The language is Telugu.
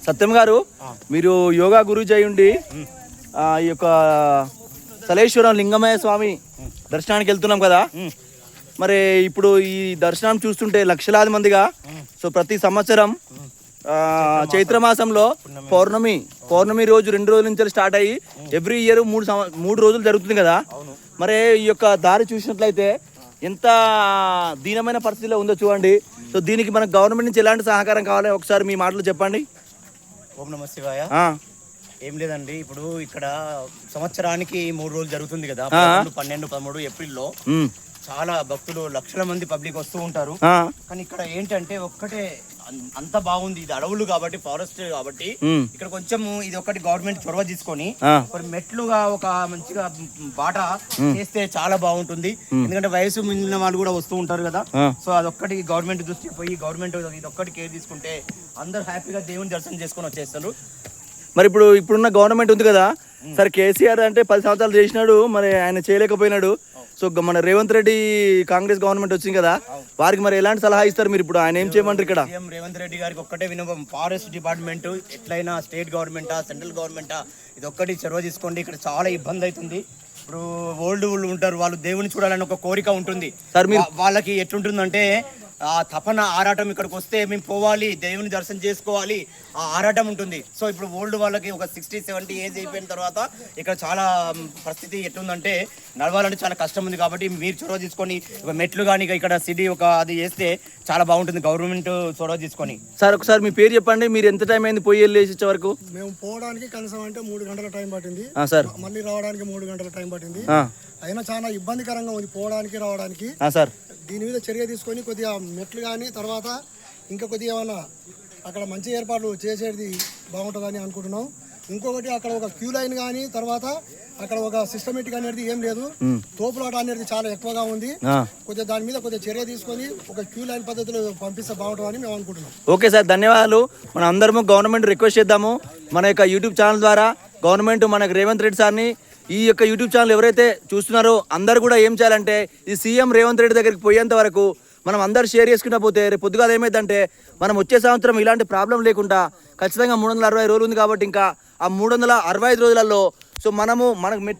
సత్యం గారు మీరు యోగా గురుజీ ఉండి ఆ, ఈ యొక్క సలేశ్వరం లింగమయ్య స్వామి దర్శనానికి వెళ్తున్నాం కదా. మరి ఇప్పుడు ఈ దర్శనం చూస్తుంటే లక్షలాది మందిగా సో ప్రతి సంవత్సరం ఆ, చైత్ర మాసంలో పౌర్ణమి పౌర్ణమి రోజు రెండు రోజుల నుంచి స్టార్ట్ అయ్యి ఎవ్రీ ఇయర్ మూడు మూడు రోజులు జరుగుతుంది కదా. మరి ఈ యొక్క దారి చూసినట్లయితే ఎంత దీనమైన పరిస్థితిలో ఉందో చూడండి. సో దీనికి మనకు గవర్నమెంట్ నుంచి ఎలాంటి సహకారం కావాలి ఒకసారి మీ మాటలు చెప్పండి. ఓం నమ శివాయ. ఏం లేదండి ఇప్పుడు ఇక్కడ సంవత్సరానికి మూడు రోజులు జరుగుతుంది కదా పన్నెండు పదమూడు ఏప్రిల్లో. చాలా భక్తులు లక్షల మంది పబ్లిక్ వస్తూ ఉంటారు. కానీ ఇక్కడ ఏంటంటే ఒక్కటే అంత బాగుంది. ఇది అడవులు కాబట్టి ఫారెస్ట్ కాబట్టి ఇక్కడ కొంచెం ఇది ఒకటి గవర్నమెంట్ చొరవ తీసుకొని మెట్లుగా ఒక మంచిగా బాట చేస్తే చాలా బాగుంటుంది. ఎందుకంటే వయసు మించిన వాళ్ళు కూడా వస్తూ ఉంటారు కదా. సో అదొక్కటి గవర్నమెంట్ దృష్టికి పోయి గవర్నమెంట్ ఇదొక్కటి కేర్ తీసుకుంటే అందరు హ్యాపీగా దేవుని దర్శనం చేసుకొని వచ్చేస్తారు. మరి ఇప్పుడు ఇప్పుడున్న గవర్నమెంట్ ఉంది కదా. సరే కేసీఆర్ అంటే పది సంవత్సరాలు చేసినాడు మరి ఆయన చేయలేకపోయినాడు. సో మన రేవంత్ రెడ్డి కాంగ్రెస్ గవర్నమెంట్ వచ్చింది కదా వారికి మరి ఎలాంటి సలహా ఇస్తారు మీరు ఇప్పుడు? ఆయన ఏం చేయమంటారు ఇక్కడ? సీఎం రేవంత్ రెడ్డి గారికి ఒక్కటే వినపం ఫారెస్ట్ డిపార్ట్మెంట్ ఎట్లయినా స్టేట్ గవర్నమెంటా సెంట్రల్ గవర్నమెంటా ఇది ఒక్కటి చొరవ తీసుకోండి. ఇక్కడ చాలా ఇబ్బంది అవుతుంది. ఇప్పుడు ఓల్డ్ వాళ్ళు ఉంటారు వాళ్ళు దేవుని చూడాలని ఒక కోరిక ఉంటుంది. సార్ వాళ్ళకి ఎట్లుంటుందంటే ఆ తపన ఆరాటం ఇక్కడికి వస్తే మేము పోవాలి దేవుని దర్శనం చేసుకోవాలి ఆ ఆరాటం ఉంటుంది. సో ఇప్పుడు ఓల్డ్ వాళ్ళకి ఒక సిక్స్టీ సెవెంటీ ఏజ్ అయిపోయిన తర్వాత ఇక్కడ చాలా పరిస్థితి ఎట్లుందంటే నడవాలంటే చాలా కష్టం ఉంది కాబట్టి మీరు చొరవ తీసుకొని ఒక మెట్లు కానీ ఇక్కడ సిటీ ఒక అది చేస్తే చాలా బాగుంటుంది. గవర్నమెంట్ చొరవ తీసుకొని. సార్ ఒకసారి మీ పేరు చెప్పండి. మీరు ఎంత టైం అయింది పోయి వెళ్ళేసి వచ్చే వరకు? మేము పోవడానికి కనీసం అంటే మూడు గంటల టైం పట్టింది. ఆ, సార్. మళ్ళీ రావడానికి మూడు గంటల టైం పట్టింది. అయినా చాలా ఇబ్బందికరంగా ఉంది పోవడానికి రావడానికి. ఆ, సార్. దీని మీద చర్య తీసుకొని కొద్దిగా మెట్లు కానీ తర్వాత ఇంకా కొద్దిగా ఏమన్నా అక్కడ మంచి ఏర్పాట్లు చేసేది బాగుంటుందని అనుకుంటున్నాం. ఇంకొకటి అక్కడ ఒక క్యూ లైన్ కానీ తర్వాత అక్కడ ఒక సిస్టమేటిక్ అనేది ఏం లేదు. తోపులాట అనేది చాలా ఎక్కువగా ఉంది. కొద్దిగా దాని మీద కొద్దిగా చర్య తీసుకొని ఒక క్యూ లైన్ పద్ధతిలో పంపిస్తే బాగుంటుందని మేము అనుకుంటున్నాం. ఓకే సార్ ధన్యవాదాలు. మన అందరము గవర్నమెంట్ రిక్వెస్ట్ చేద్దాము. మన యొక్క యూట్యూబ్ ఛానల్ ద్వారా గవర్నమెంట్ మనకు రేవంత్ రెడ్డి సార్ని ఈ యొక్క యూట్యూబ్ ఛానల్ ఎవరైతే చూస్తున్నారో అందరు కూడా ఏం చేయాలంటే ఈ సీఎం రేవంత్ రెడ్డి దగ్గరికి పోయేంత వరకు మనం అందరు షేర్ చేసుకుంటా పోతే రేపు పొద్దుగా ఏమైందంటే మనం వచ్చే సంవత్సరం ఇలాంటి ప్రాబ్లం లేకుండా ఖచ్చితంగా మూడు వందల అరవై రోజులు ఉంది కాబట్టి ఇంకా ఆ మూడు వందల అరవై ఐదు రోజులలో సో మనము మనకు మెట్